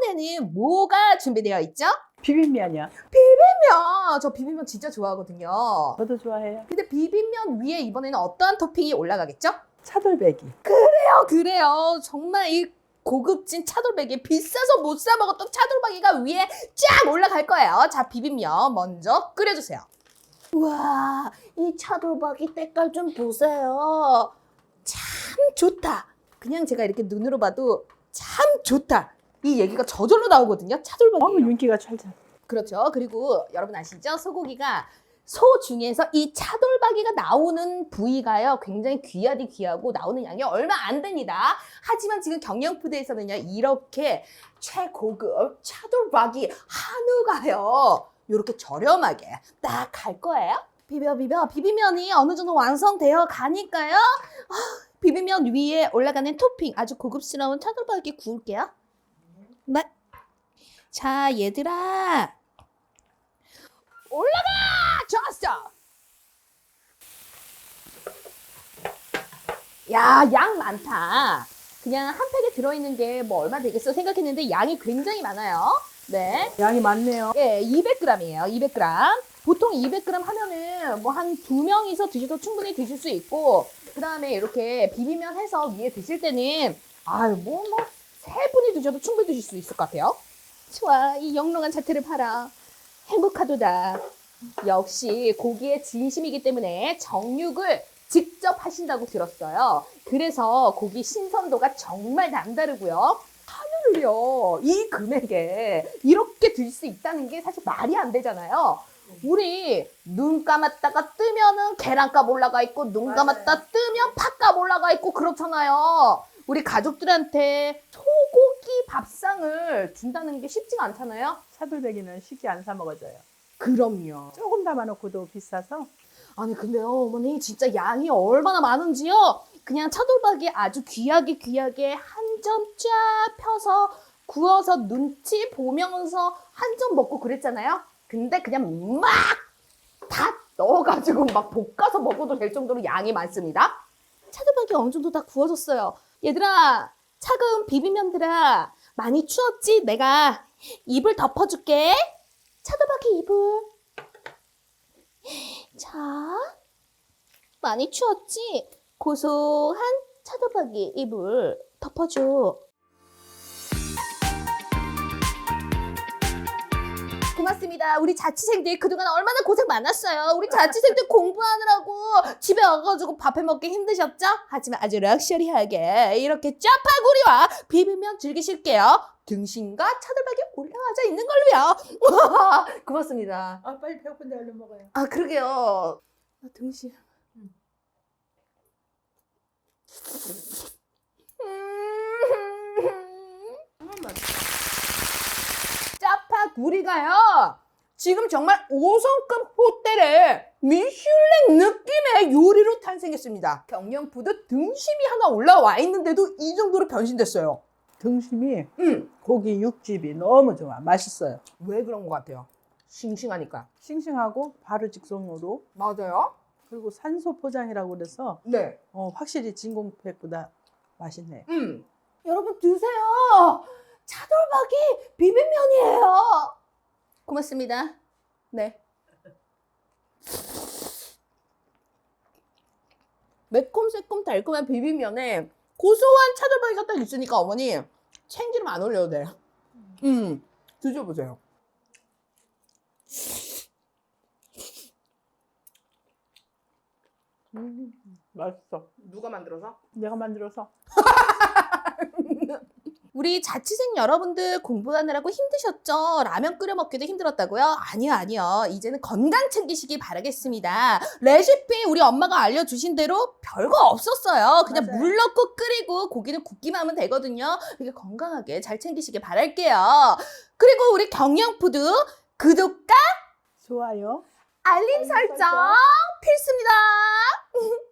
이번에는 뭐가 준비되어 있죠? 비빔면이요. 비빔면! 저 비빔면 진짜 좋아하거든요. 저도 좋아해요. 근데 비빔면 위에 이번에는 어떠한 토핑이 올라가겠죠? 차돌배기. 그래요, 그래요. 정말 이 고급진 차돌박이 비싸서 못 사 먹었던 차돌박이가 위에 쫙 올라갈 거예요. 자, 비빔면 먼저 끓여주세요. 우와, 이 차돌박이 때깔 좀 보세요. 참 좋다. 그냥 제가 이렇게 눈으로 봐도 참 좋다. 이 얘기가 저절로 나오거든요. 차돌박이. 윤기가 찰찰. 그렇죠. 그리고 여러분 아시죠? 소고기가 소 중에서 이 차돌박이가 나오는 부위가요 굉장히 귀하디 귀하고 나오는 양이 얼마 안 됩니다. 하지만 지금 경영푸드에서는요 이렇게 최고급 차돌박이 한우가요 이렇게 저렴하게 딱 갈 거예요. 비벼 비벼 비비면이 어느 정도 완성되어 가니까요. 아, 비비면 위에 올라가는 토핑 아주 고급스러운 차돌박이 구울게요. 네. 자 얘들아 올라가! 좋았어! 야, 양 많다. 그냥 한 팩에 들어있는 게 뭐 얼마 되겠어 생각했는데 양이 굉장히 많아요. 네. 양이 많네요. 예, 200g이에요. 200g. 보통 200g 하면은 뭐 한 두 명이서 드셔도 충분히 드실 수 있고, 그 다음에 이렇게 비비면 해서 위에 드실 때는, 아유, 뭐, 뭐, 세 분이 드셔도 충분히 드실 수 있을 것 같아요. 좋아, 이 영롱한 자태를 봐라. 행복하도다. 역시 고기의 진심이기 때문에 정육을 직접 하신다고 들었어요. 그래서 고기 신선도가 정말 남다르고요. 한우를요, 이 금액에 이렇게 들 수 있다는 게 사실 말이 안 되잖아요. 우리 눈 감았다가 뜨면은 계란값 올라가 있고 눈 감았다 뜨면 팥값 올라가 있고 그렇잖아요. 우리 가족들한테 소고기 밥상을 준다는 게 쉽지가 않잖아요. 차돌배기는 쉽게 안 사 먹어져요. 그럼요. 조금 담아놓고도 비싸서 아니 근데요 어머니 진짜 양이 얼마나 많은지요. 그냥 차돌박이 아주 귀하게 귀하게 한 점 쫙 펴서 구워서 눈치 보면서 한 점 먹고 그랬잖아요. 근데 그냥 막 다 넣어가지고 막 볶아서 먹어도 될 정도로 양이 많습니다. 차돌박이 어느 정도 다 구워졌어요. 얘들아 차가운 비빔면들아 많이 추웠지? 내가 이불 덮어줄게. 차돌박이 이불. 자, 많이 추웠지? 고소한 차돌박이 이불 덮어줘. 고맙습니다. 우리 자취생들 그동안 얼마나 고생 많았어요. 우리 자취생들 공부하느라고 집에 와가지고 밥해 먹기 힘드셨죠? 하지만 아주 럭셔리하게 이렇게 짜파구리와 비빔면 즐기실게요. 등심과 차돌박이 올라와져 있는 걸로요. 고맙습니다. 아 빨리 배고픈데 얼른 먹어요. 아 그러게요. 나 등심. 짜파구리가요. 지금 정말 5성급 호텔에 미슐랭 느낌의 요리로 탄생했습니다. 경영푸드 등심이 하나 올라와 있는데도 이 정도로 변신됐어요. 등심이 음, 고기 육즙이 너무 좋아. 맛있어요. 왜 그런 것 같아요? 싱싱하니까. 싱싱하고 바로 직송으로 맞아요? 그리고 산소 포장이라고 그래서 네. 어, 확실히 진공팩보다 맛있네요. 음. 여러분 드세요. 차돌박이 비빔면이에요. 고맙습니다. 네. 매콤 새콤 달콤한 비빔면에 고소한 차돌박이가 딱 있으니까 어머니 참기름 안 올려도 돼요. 음. 드셔보세요. 음, 맛있어. 누가 만들어서? 내가 만들어서 우리 자취생 여러분들 공부하느라고 힘드셨죠? 라면 끓여 먹기도 힘들었다고요? 아니요, 아니요. 이제는 건강 챙기시기 바라겠습니다. 레시피 우리 엄마가 알려주신 대로 별거 없었어요. 그냥 맞아요. 물 넣고 끓이고 고기는 굽기만 하면 되거든요. 이게 건강하게 잘 챙기시길 바랄게요. 그리고 우리 경영푸드 구독과 좋아요. 알림 설정. 필수입니다.